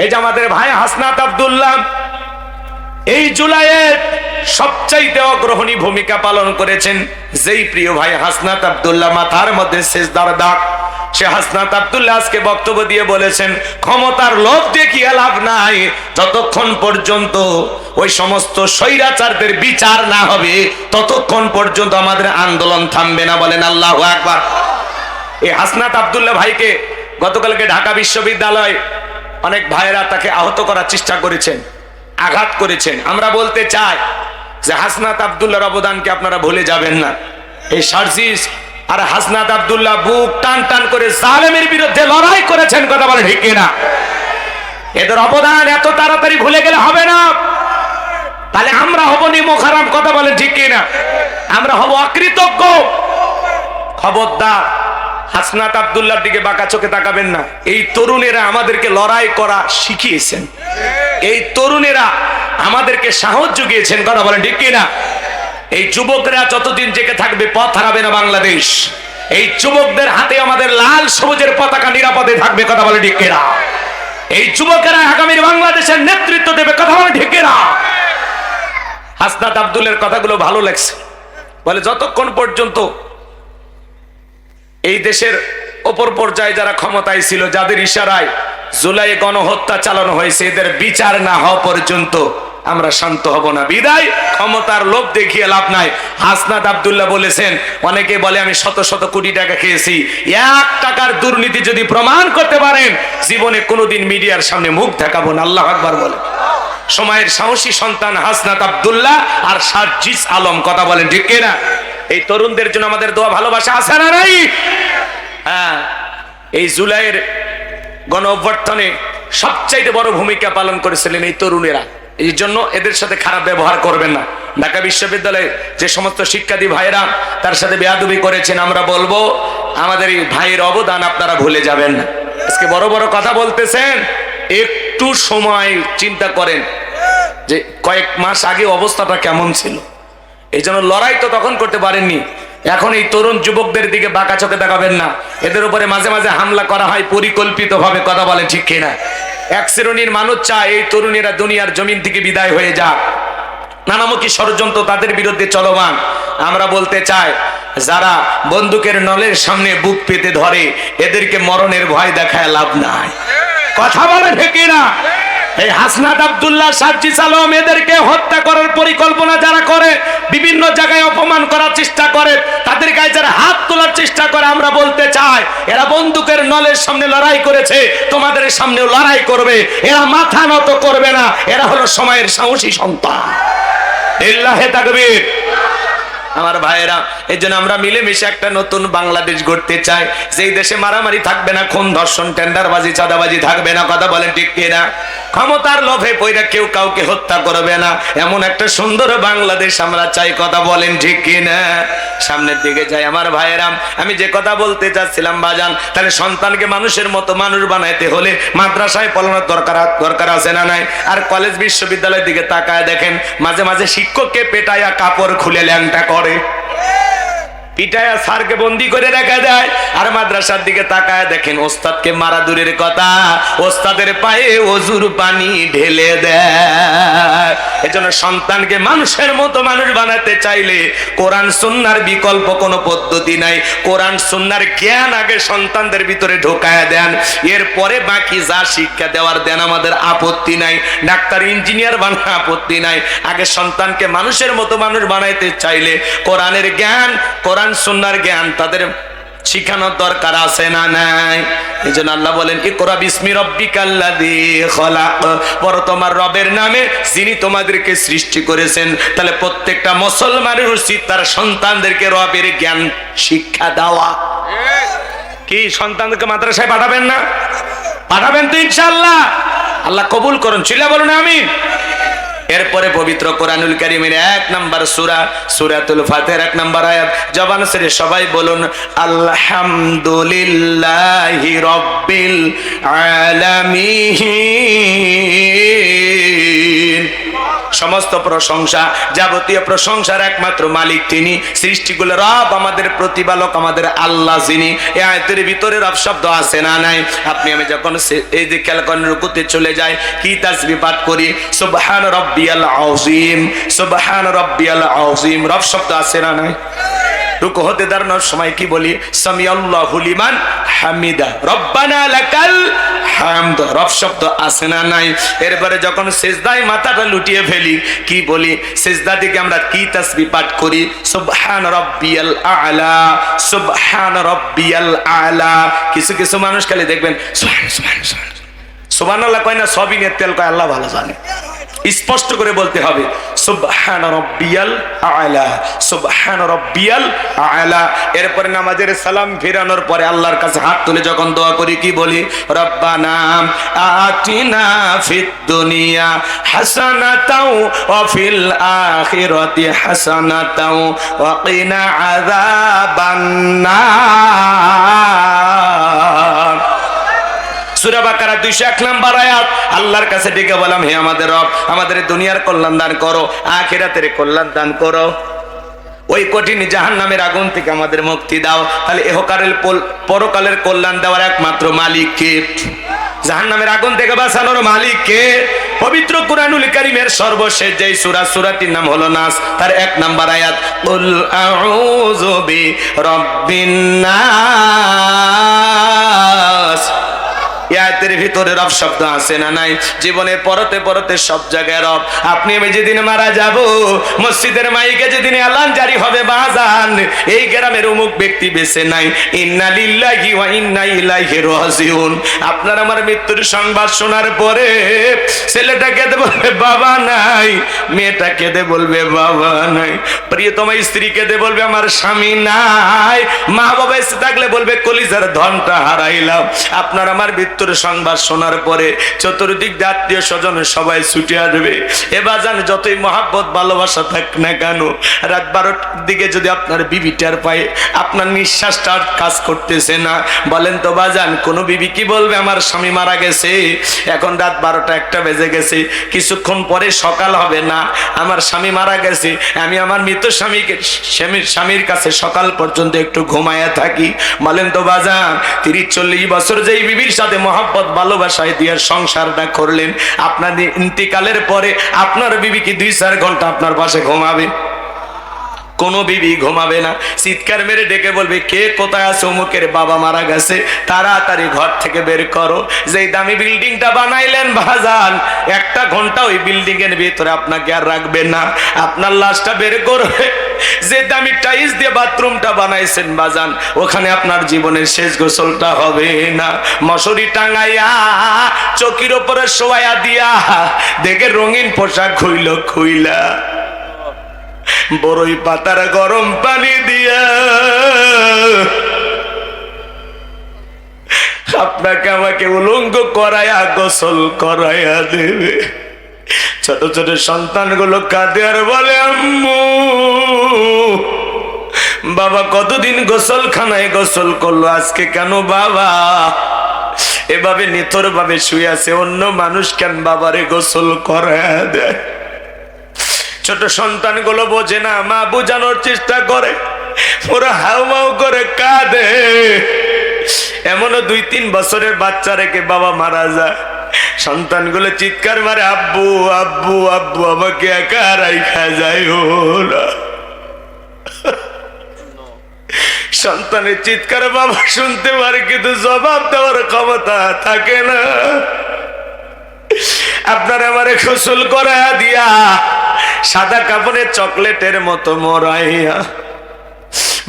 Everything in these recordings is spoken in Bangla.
এই যে আমাদের ভাই হাসনাত আব্দুল্লাহ, এই জুলাইয়ের সবচাইতে অগ্রহণী ভূমিকা পালন করেছেন যেই প্রিয় ভাই হাসনাত আব্দুল্লাহ, মাথার মধ্যে শেষদার দাগ। সে হাসনাত আব্দুল্লাহ আজকে বক্তব্য দিয়ে বলেছেন, ক্ষমতার লোভ দেখিয়ে লাভ নাই, যতক্ষণ পর্যন্ত ওই সমস্ত স্বৈরাচারদের বিচার না হবে, ততক্ষণ পর্যন্ত আমাদের আন্দোলন থামবে না বলেন আল্লাহ একবার এই হাসনাত আব্দুল্লাহ ভাইকে গতকালকে ঢাকা বিশ্ববিদ্যালয় অনেক ভাইরা তাকে আহত করার চেষ্টা করেছেন, আঘাত করেছেন। আমরা বলতে চাই যে হাসনাত আব্দুল্লাহর অবদানকে আপনারা ভুলে যাবেন না। এই সার্জিস আর হাসনাত আব্দুল্লাহ বুক টান টান করে জালেমের বিরুদ্ধে লড়াই করেছেন, কথা বলে ঠিক না এদের অবদান এত তাড়াতাড়ি ভুলে গেলে হবে না। তাহলে আমরা হব নিমখারাম কথা বলে ঠিক না আমরা হব অকৃতজ্ঞ। খবরদার হাসনাত আব্দুল্লাহর দিকে বাঁকা চোখে তাকাবেন না। এই তরুণেরা আমাদেরকে লড়াই করা শিখিয়েছেন। এই তরুণেরা আমাদেরকে সাহস জুগিয়েছেন, কথা বলেন ঠিক না এই যুবকরা যতদিন জেগে থাকবে, পথ হারাবে না বাংলাদেশ। এই যুবকদের হাতে আমাদের লাল সবুজের পতাকা নিরাপদে থাকবে, কথা বলে না এই যুবকেরা আগামীর বাংলাদেশের নেতৃত্ব দেবে, কথা বলে না হাসনাত আব্দুলের কথাগুলো ভালো লাগছে। বলে, যতক্ষণ পর্যন্ত এই দেশের ওপর পর্যায়ে যারা ক্ষমতায় ছিল, যাদের ইশারায় জুলাই গণহত্যা চালানো হয়েছে, এদের বিচার না হওয়া পর্যন্ত আমরা শান্ত হব না। বিদায়, ক্ষমতার লোভ দেখিয়ে লাভ নাই। হাসনাত আব্দুল্লাহ বলেছেন, অনেকে বলে, আমি শত শত কোটি টাকা খেয়েছি। এক টাকার দুর্নীতি যদি প্রমাণ করতে পারেন, জীবনে কোনোদিন মিডিয়ার সামনে মুখ দেখাবো না। আল্লাহ আকবার বলে। সময়ের সাহসী সন্তান হাসনাত আব্দুল্লাহ আর সার্জিস আলম, কথা বলেন ঠিক না এই তরুণদের জন্য আমাদের দোয়া ভালোবাসা আছে না নাই? হ্যাঁ এই জুলাইয়ের গণ অভ্যর্থনে সবচাইতে বড় ভূমিকা পালন করেছিলেন এই তরুণেরা। এই জন্য এদের সাথে খারাপ ব্যবহার করবেন না। ঢাকা বিশ্ববিদ্যালয়ে যে সমস্ত শিক্ষার্থী ভাইরা তার সাথে বেয়াদবি করেছেন, আমরা বলব, আমাদের এই ভাইয়ের অবদান আপনারা ভুলে যাবেন না। আজকে বড় বড় কথা বলতেছেন একটু সময় চিন্তা করেন যে কয়েক মাস আগে অবস্থাটা কেমন ছিল। এই জন্য লড়াই তো তখন করতে পারেননি। এখন এই তরুণ যুবকদের দিকে বাঁকা চোখে দেখাবেন না। এদের উপরে মাঝে মাঝে হামলা করা হয় পরিকল্পিত ভাবে কথা বলে ঠিক কিনা? এক শ্রেণির মানুষ চায় এই তরুণীরা দুনিয়ার জমিন থেকে বিদায় হয়ে যাক। নানামুখী ষড়যন্ত্র তাদের বিরুদ্ধে চলমান। আমরা বলতে চাই, যারা বন্দুকের নলের সামনে বুক পেতে ধরে, এদেরকে মরণের ভয় দেখায় লাভ নাই। কথা বলে ঠিক না। এই হাসনাত আব্দুল্লাহ সাজ্জিস আলম এদেরকে হত্যা করার পরিকল্পনা যারা করে, বিভিন্ন জায়গায় অপমান করার চেষ্টা করে, তাদের গায়ে যারা হাত তোলার চেষ্টা করে, আমরা বলতে চাই, এরা বন্দুকের নলের সামনে লড়াই করেছে, তোমাদের সামনেও লড়াই করবে। এরা মাথা নত করবে না, এরা হলো সময়ের সাহসী সন্তান। ইল্লাহে তাকবীর। আমার ভাইয়েরা, এই জন্য আমরা মিলেমিশে একটা নতুন বাংলাদেশ গড়তে চাই। যেই দেশে মারামারি থাকবে না, খুন, ধর্ষণ, টেন্ডারবাজি, চাঁদাবাজি থাকবে না, কথা বলেন ঠিক কিনা? ক্ষমতার লোভে পইরা কেউ কাউকে হত্যা করবে না। এমন একটা সুন্দর বাংলাদেশ আমরা চাই, কথা বলেন ঠিক কিনা? সামনের দিকে যাই আমার ভাইয়েরাম আমি যে কথা বলতে চাচ্ছিলাম, বাজান, তাহলে সন্তানকে মানুষের মতো মানুষ বানাইতে হলে মাদ্রাসায় পড়ানোর দরকার দরকার আছে না নাই? আর কলেজ, বিশ্ববিদ্যালয়ের দিকে তাকায় দেখেন, মাঝে মাঝে শিক্ষককে পেটাইয়া কাপড় খুলে ল্যাংটা করে করে পিটায়া স্যারকে বন্দি করে রেখে দেয়। আর মাদ্রাসার দিকে তাকায় দেখেন ওস্তাদকে মারা দূরের কথা। ওস্তাদের পায়ে অজুর পানি ঢেলে দেয়। এজন্য সন্তানকে মানুষের মতো মানুষ বানাতে চাইলে কোরআন সুন্নার বিকল্প কোনো পদ্ধতি নাই। কোরআন সুন্নার জ্ঞান আগে সন্তানদের ভিতরে ঢোকায় দেন। এরপরে বাকি যা শিক্ষা দেওয়ার দেন আমাদের আপত্তি নাই। ডাক্তার, ইঞ্জিনিয়ার বানা আপত্তি নাই। আগে সন্তানকে মানুষের মতো মানুষ বানাইতে চাইলে কোরআনের জ্ঞান, কোরআন সুন্নার জ্ঞান তাদের শিখানোর দরকার আছে না নাই? এই জন্য আল্লাহ বলেন, ইকরা বিসমি রব্বিকাল্লাযী খলাক। পর তোমার রবের নামে যিনি তোমাদেরকে সৃষ্টি করেছেন, তাহলে প্রত্যেকটা মুসলমানের উচিত তার সন্তানদেরকে রবের জ্ঞান শিক্ষা দেওয়া। কি, সন্তানদেরকে মাদ্রাসায় পাঠাবেন না? পাঠাবেন তো ইনশাআল্লাহ। আল্লাহ কবুল করুন। চিল্লা বলুন আমি এরপরে পবিত্র কোরআনুল কারিমের এক নাম্বার সুরা, সুরাতুল ফাতের এক নাম্বার আয়াত। জবান সেরে সবাই বলুন, আলহামদুলিল্লাহি রব্বিল আলামিন। সমস্ত প্রশংসা, যাবতীয় প্রশংসার একমাত্র মালিক তিনি। সৃষ্টিগুলো রব, আমাদের প্রতিপালক, আমাদের আল্লাহ যিনি। এ আয়তের ভিতরে রব শব্দ আছে না নাই? আপনি আমি যখন এই যে খেলকন রুকুতে চলে যাই, কি তাসবি পাঠ করি? সুবহান রব্বিয়াল আযীম, সুবহান রব্বিয়াল আযীম। রব শব্দ আছে না নাই? রুকু হতে দাঁড়ানোর সময় কি বলি? সামি হামিদা। রব্বানা লাকাল হামদ। রব শব্দ আছে না নাই? এরপরে যখন সেজদায় মাথাটা লুটিয়ে ফেলি, কি বলি? সেজদা দিকে আমরা কি তাসবি পাঠ করি? সুবহান রব্বিয়াল আলা, সুবহান রব্বিয়াল আলা। কিছু কিছু মানুষ খালি দেখবেন, সুবহান সুবহান সুবহান। সুবহানাল্লাহ কয় না, সবই নিয়ে তেল কয়, আল্লাহ ভালো জানে। স্পষ্ট করে বলতে হবে। সুবহান রব্বিয়াল আলা, সুবহান রব্বিয়াল আলা। এরপরে নামাজের সালাম ফিরানোর পরে আল্লাহর কাছে হাত তুলে যখন দোয়া করি, কি বলি? রব্বানা আতিনা ফিদ দুনিয়া হাসানাতাও ওয়া ফিল আখিরাতি হাসানাতাও ওয়া কিনা আযাবান নার সুরা বাকারা দুইশো এক নাম্বার আয়াত। আল্লাহর কাছে ডেকে বললাম, হে আমাদের রব, আমাদের দুনিয়ার কল্যাণ দান করো, আখেরাতের কল্যাণ দান করো। ওই কঠিন জাহান নামের আগুন থেকে আমাদের মুক্তি দাও। তাহলে এহকারের পরকালের কল্যাণ দেওয়ার একমাত্র মালিক কে? জাহান নামের আগুন থেকে বাঁচানোর মালিক কে? পবিত্র কুরআনুল কারীমের সর্বশেষ যেই সূরা, সূরাটির নাম হলো নাস, তার এক নাম্বার আয়াত, কুল আউযু বি রাব্বিন নাস। আয়াতের ভিতরে রব শব্দ আছে না নাই? জীবনের পরতে পরতে সব জায়গায় রব। আপনি আমি যেদিন মারা যাব, মসজিদের মাইকে যেদিন এলান জারি হবে, বাজান, এই গ্রামের অমুক ব্যক্তি বেঁচে নাই। ইন্না লিল্লাহি ওয়া ইন্না ইলাইহি রাজিউন। আপনার আমার মৃত্যুর সংবাদ শোনার পরে ছেলেটা কেঁদে বলবে, বাবা নাই। মেয়েটা কেঁদে বলবে, বাবা নাই। প্রিয়তম স্ত্রী কেঁদে বলবে, আমার স্বামী নাই। মা বাবা এসে থাকলে বলবে, কলিজার ধনটা হারাইলাম। আপনার আমার মৃত্যুর সংবাদ শোনার পরে চতুর্দিক দিয়ে আত্মীয় স্বজন সবাই ছুটে আসবে। এ বাজান যতই মহাব্বত, ভালোবাসা থাক না কেন, রাত বারোটার দিকে যদি আপনার বিবিটার পায়ে, আপনার নিঃশ্বাসটা কাজ করতেছে না। বলেন তো বাজান, কোন বিবি কি বলবে? আমার স্বামী মারা গেছে। এখন রাত বারোটা একটা বেজে গেছে। কিছুক্ষণ পরে সকাল হবে না। আমার স্বামী মারা গেছে। আমি আমার মৃত স্বামীকে স্বামীর স্বামীর কাছে সকাল পর্যন্ত একটু ঘুমায়া থাকি। বলেন তো বাজান, তিরিশ, চল্লিশ বছর যেই বিবির সাথে মহাব্বত ভালোবাসায় দিয়ে সংসারটা করলেন। আপনার ইন্তিকালের পরে আপনার বিবি কি দুই চার ঘণ্টা আপনার পাশে ঘুমাবে। কোনো বিবি ঘুমাবে না। চিৎকার মেরে ডেকে বলবে, কে কোথায় আছে? অমুকের বাবা মারা গেছে। তাড়াতাড়ি ঘর থেকে বের করো। যেই দামি বিল্ডিংটা বানাইলেন বাজান, একটা ঘণ্টা ওই বিল্ডিং এর ভিতরে আপনাকে আর রাখবেন না। আপনার লাশটা বের করবে। যে দামি টাইলস দিয়ে বাথরুমটা বানাইছেন বাজান, ওখানে আপনার জীবনের শেষ গোসলটা হবে না। মশারি টাঙাইয়া চকির ওপরে শোয়া দিয়া, দেখে রঙিন পোশাক খুইল খুইলা। বড়ই পাতার গরম পানি দিয়া। আপনাকে আমাকে উলঙ্গ করায়া, গোসল করায়া দেবে। ছোট ছোট সন্তানগুলো কাঁদে আর বলে, আম্মু, বাবা কতদিন গোসল খানায় গোসল করল? আজকে কেন বাবা? এভাবে নিথর ভাবে শুয়ে আছে, অন্য মানুষ কেন বাবারে গোসল করায়া দেয়? ছোট সন্তানগুলো বোঝে না, মা বোঝানোর চেষ্টা করে। ওরা হাউ মাউ করে কাঁদে। এমনও দুই তিন বছরের বাচ্চা রেখে বাবা মারা যায়। সন্তানগুলো চিৎকার মারে, আব্বু আব্বু আব্বু, আমাকে একা রাইখা যায় ওরা সন্তানের চিৎকার বাবা শুনতে পারে, কিন্তু জবাব দেওয়ার ক্ষমতা থাকে না। আপনার আমারে গোসল করায়া দিয়া সাদা কাপড়ে চকলেটের মতো মরাইয়া।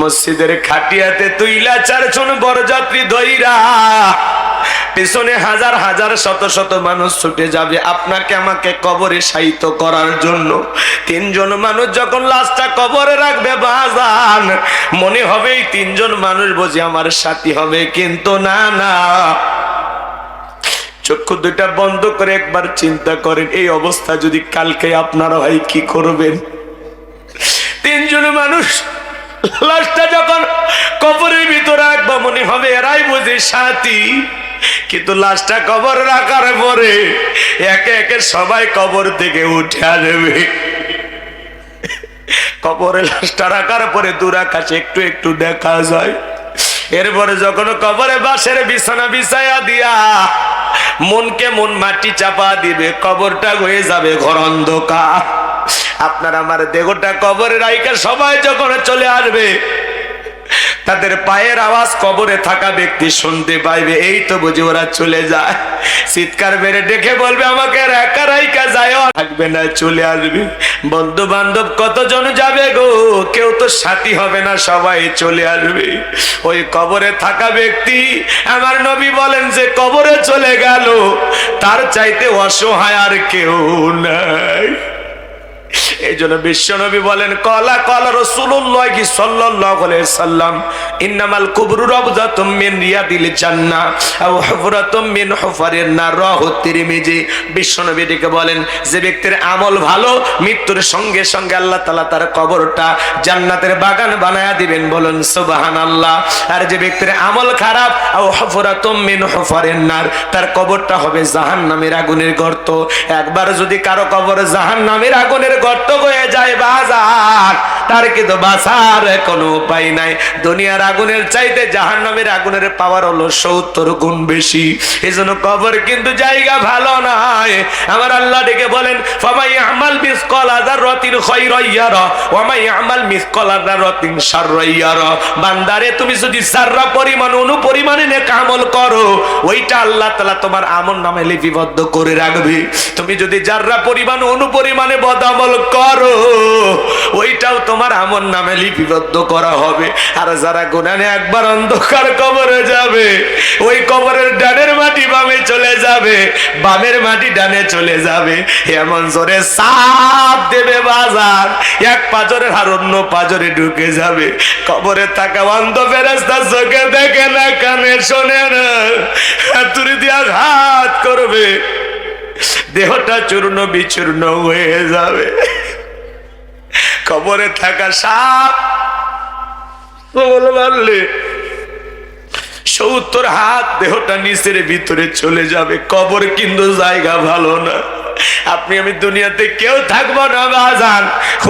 মসজিদের খাটিয়াতে তুইলা চারজন বরযাত্রী ধইরা পেছনে হাজার হাজার, শত শত মানুষ ছুটে যাবে। আপনাকে আমাকে কবরে সাহিত্য করার জন্য তিনজন মানুষ যখন লাশটা কবরে রাখবে বাজান, মনে হবে এই তিনজন মানুষ বুঝি আমার সাথী হবে, কিন্তু না না। চক্ষু দুইটা বন্ধ করে একবার চিন্তা করেন, এই অবস্থা যদি কালকে আপনারা ভাই কি করবেন? তিনজন মানুষ লাশটা যখন কবরের ভিতরে রাখবা, মনে হবে এরাই বুঝে সাথী। কিন্তু লাশটা কবর রাখার পরে একে একে সবাই কবর থেকে উঠে আসবে। কবরে লাশটা রাখার পরে দূর আকাশে একটু একটু দেখা যায়। এরপরে যখন কবরে বাসের বিছানা বিছায়া দিয়া মনকে মন মাটি চাপা দিবে, কবরটা হয়ে যাবে ঘর অন্ধকার। আপনার আমার দেহটা কবরের রাইকা সবাই যখন চলে আসবে তাদের পায়ের আওয়াজ কবরে থাকা ব্যক্তি শুনতে পাইবে, এই তো বুঝি ওরা চলে যায়। চিৎকার বেড়ে ডেকে বলবে, আমাকে একা যায় থাকবে না, চলে আসবে। বন্ধু বান্ধব কতজন যাবে গো? কেউ তো সাথী হবে না, সবাই চলে আসবে। ওই কবরে থাকা ব্যক্তি, আমার নবী বলেন যে, কবরে চলে গেল, তার চাইতে অসহায় আর কেউ নাই। আমল ভালো, মৃত্যুর সঙ্গে সঙ্গে আল্লাহ তাআলা তার কবরটা জান্নাতের বাগান বানায়া দিবেন। বলুন, সুবহানাল্লাহ। আর যে ব্যক্তির আমল খারাপ, আও হুফরাতুম মিন হুফারিন নার তার কবরটা হবে জাহান্নামের আগুনের গর্ত। একবার যদি কারও কবর জাহান নামের আগুনের গর্ত হয়ে যায় বাজার। তার কিন্তু বাঁচার কোনো উপায় নাই। দুনিয়ার আগুনের চাইতে জাহান্নামের আগুনের পাওয়ার হলো সত্তর গুণ বেশি। এই জন্য কবর কিন্তু জায়গা ভালো নয় আমার আল্লাহ ডেকে বলেন, ফামাই আমাল মিসকল আদার রতিন খৈরইয়ার ওমাই আমাল মিসকল আদার রতিন সারইয়ার বান্দারে, তুমি যদি সাররা পরিমাণ, অনু পরিমাণে নেক আমল করো, ওইটা আল্লাহ তালা তোমার আমল নামে লিপিবদ্ধ করে রাখবে। তুমি যদি যাররা পরিমাণ, অনু পরিমাণে বদামল করো, ওইটাও তোমার আমল নামে লিপিবদ্ধ করা হবে। আর যারা গুনানে একবার অন্ধকার কবরে যাবে, ওই কবরের ডানের মাটি বামে চলে যাবে, বামের মাটি ডানে চলে যাবে। এমন জোরে সাপ দেবে বাজার, এক পাজরের আর অন্য পাজরে ঢুকে যাবে। কবরে থাকা অন্ধ ফেরেস্তা চোখে দেখে না, কানে শোনে না। হাতুড়ি দিয়ে ঘাত করবে। দেহটা চূর্ণ বিচূর্ণ হয়ে যাবে। কবরে থাকা সাপ। মারলে সত্তর হাত দেহটা নিচের ভিতরে চলে যাবে। কবর কিন্তু জায়গা ভালো না। আপনি আমি দুনিয়াতে কেউ থাকব না বাজান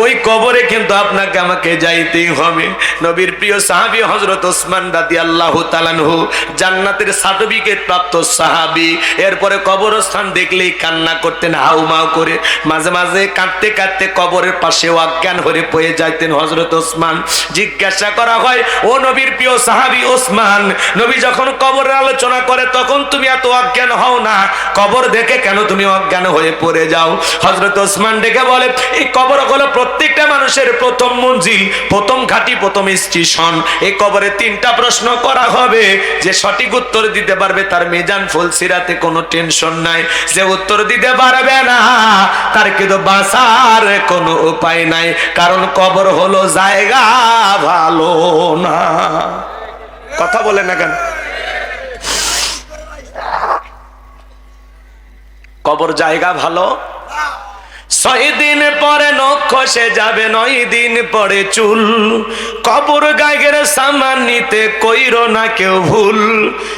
ওই কবরে কিন্তু আপনাকে, আমাকে যাইতেই হবে। নবীর প্রিয় সাহাবী হজরত ওসমান রাদি আল্লাহ তালানহু জান্নাতের সার্টিফিকেট প্রাপ্ত সাহাবী। এরপরে কবরস্থান দেখলেই কান্না করতেন হাউমাউ করে। মাঝে মাঝে কাঁদতে কাঁদতে কবরের পাশে অজ্ঞান হয়ে পড়ে যাইতেন হজরত ওসমান। জিজ্ঞাসা করা হয়, ও নবীর প্রিয় সাহাবী ওসমান, নবী যখন কবরের আলোচনা করে, তখন তুমি এত অজ্ঞান হও না? কবর দেখে কেন তুমি অজ্ঞান হয়ে পড়ে যাও। হজরত ওসমান ডেকে বলে, এই কবর হলো প্রত্যেকটা মানুষের প্রথম মঞ্জিল, প্রথম ঘাটি, প্রথম স্টেশন। এই কবরে তিনটা প্রশ্ন করা হবে। যে সঠিক উত্তর দিতে পারবে তার মেজান ফুল সিরাতে কোনো টেনশন নাই। যে উত্তর দিতে পারবে না, তার কিন্তু বাঁচার কোনো উপায় নাই। কারণ কবর হলো জায়গা ভালো না। কথা বলে না কেন? কবর জায়গা ভালো? ছয় দিন পরে নখ খসে যাবে, নয় দিন পরে চুল। কবর গায়ের সামান নিতে কইর না কেউ ভুল।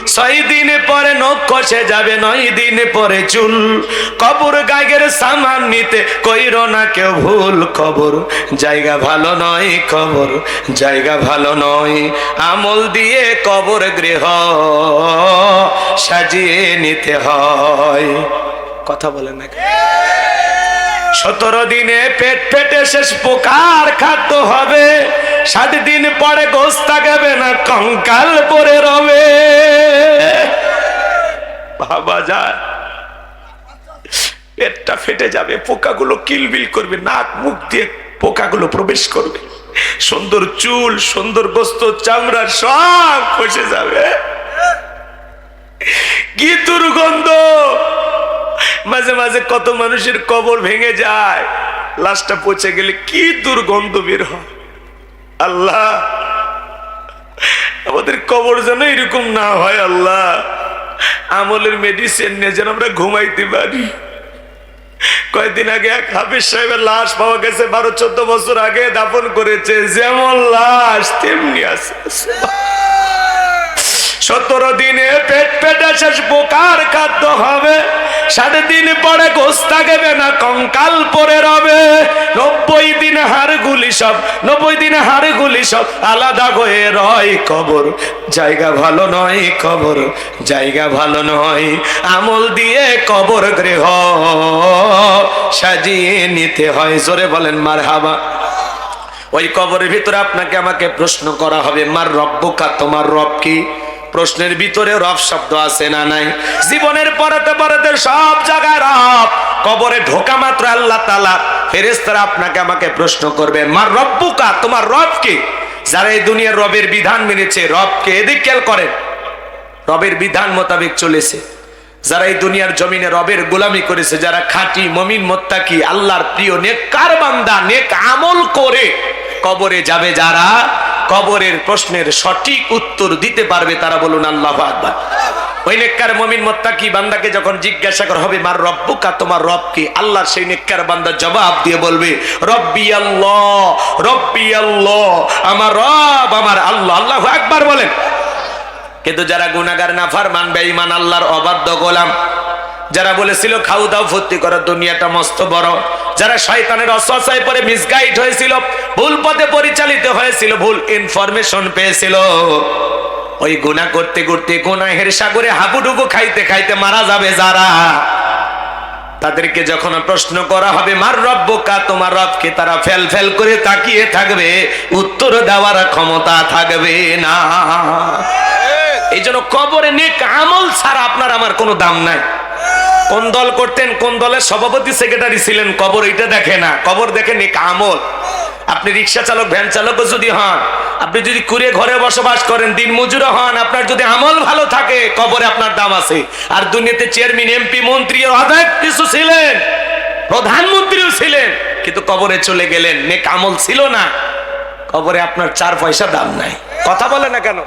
ছয় দিন পরে নখ যাবে, নয় দিন পরে চুল। কবর গায়ের সামান নিতে কইরো না কেউ ভুল। খবর জায়গা ভালো নয় খবর জায়গা ভালো নয়। আমল দিয়ে কবর গৃহ সাজিয়ে নিতে হয়। কথা বলেন না সতেরো দিনে পেট পেটে শেষ পোকার খাদ্য হবে। ষাট দিন পরে গোস থাকবে না, কঙ্কাল পরে রবে। ভাবা যায়। পেটটা ফেটে যাবে, পোকাগুলো কিলবিল করবে, নাক মুখ দিয়ে পোকাগুলো প্রবেশ করবে। সুন্দর চুল, সুন্দর গোস্ত, চামড়া সব খসে যাবে। কি দুর্গন্ধ মাঝে মাঝে কত মানুষের কবর ভেঙে যায়। লাশটা পচে গেলে কি দুর্গন্ধ বের হয়। আল্লাহ, আমাদের কবর যেন এরকম না হয় আল্লাহ। আমলের মেডিসিন নিয়ে যেন আমরা ঘুমাইতে পারি। কয়েকদিন আগে এক হাফিজ সাহেবের লাশ পাওয়া গেছে, বারো চোদ্দ বছর আগে দাফন করেছে। যেমন লাশ, তেমনি আছে। সতেরো দিনে পেট পেটে শেষ, বোকার খাদ্য হবে। সাড়ে দিন পরে গোস থাকবে না, কঙ্কাল পরে রবে। নব্বই দিন হাড়গুলি সব, নব্বই দিনে হাড়গুলি সব আলাদা হয়ে রয় কবর। জায়গা ভালো নয় কবর, জায়গা ভালো নয়, আমল দিয়ে কবর গৃহ সাজিয়ে নিতে হয়। জোরে বলেন মার হাবা ওই কবরের ভিতরে আপনাকে আমাকে প্রশ্ন করা হবে, মার রব্বকা, তোমার রব কি? প্রশ্নের ভিতরে রব শব্দ আছে না নাই? জীবনের পরেতে পরেতে সব জায়গায় রব কবরে ঢোকা মাত্র আল্লাহ তালা ফেরেস্তারা আপনাকে আমাকে প্রশ্ন করবে, মার রব্বুকা? তোমার রব কি? যারা এই দুনিয়ার রবের বিধান মেনেছে, রবকে এদিক খেয়াল করেন। রবের বিধান মোতাবেক চলেছে। যারা এই দুনিয়ার জমিনে রবের গোলামি করেছে, যারা খাঁটি মমিন মোত্তাকি, আল্লাহর প্রিয় নেক কার বান্দা, নেক আমল করে, কবরে যাবে যারা কবরের প্রশ্নের সঠিক উত্তর দিতে পারবে তারা বলুন আল্লাহ আকবার। ওই নেককার মমিন মোত্তাকি বান্দাকে যখন জিজ্ঞাসা করা হবে, মার রব্বুকা, তোমার রব কি? আল্লাহর সেই নেককার বান্দা জবাব দিয়ে বলবে, রব্বি আল্লাহ রব্বি আল্লাহ, আমার রব, আমার আল্লাহ। আল্লাহ একবার বলেন। কিন্তু যারা গুনাগার নাফার মানবে ইমান আল্লাহর অবাধ্য গোলাম, যারা বলেছিল খাউ দাও ভর্তি করার দুনিয়াটা মস্ত বড়। যারা শয়তানের অসহায় পরে মিসগাইড হয়েছিল ভুল পথে পরিচালিত হয়েছিল ভুল ইনফরমেশন পেয়েছিল। ওই গুনাহ করতে করতে গুনাহের সাগরে হাবুডুবু খাইতে খাইতে মারা যাবে যারা। তাদেরকে যখন প্রশ্ন করা হবে মার রব্বকা তোমার রবকে তারা ফেল ফেল করে তাকিয়ে থাকবে উত্তর দেওয়ার ক্ষমতা থাকবে না। এই জন্য কবরে নেক আমল ছাড়া আপনার আমার কোনো দাম নাই। কোন দল করতেন, কোন দলের সভাপতি সেক্রেটারি ছিলেন? কবর এটা দেখে না। কবর দেখে নেক আমল। আপনি রিক্সা চালক, ভ্যান চালকও যদি হন, আপনি যদি কুড়ে ঘরে বসবাস করেন, দিন মজুরা হন, আপনার যদি আমল ভালো থাকে, কবরে আপনার দাম আছে। আর দুনিয়াতে চেয়ারম্যান এমপি মন্ত্রী অনেক কিছু ছিলেন, প্রধানমন্ত্রীও ছিলেন, কিন্তু কবরে চলে গেলেন। নেক আমল ছিল না। কবরে আপনার চার পয়সা দাম নাই। কথা বলে না কেন?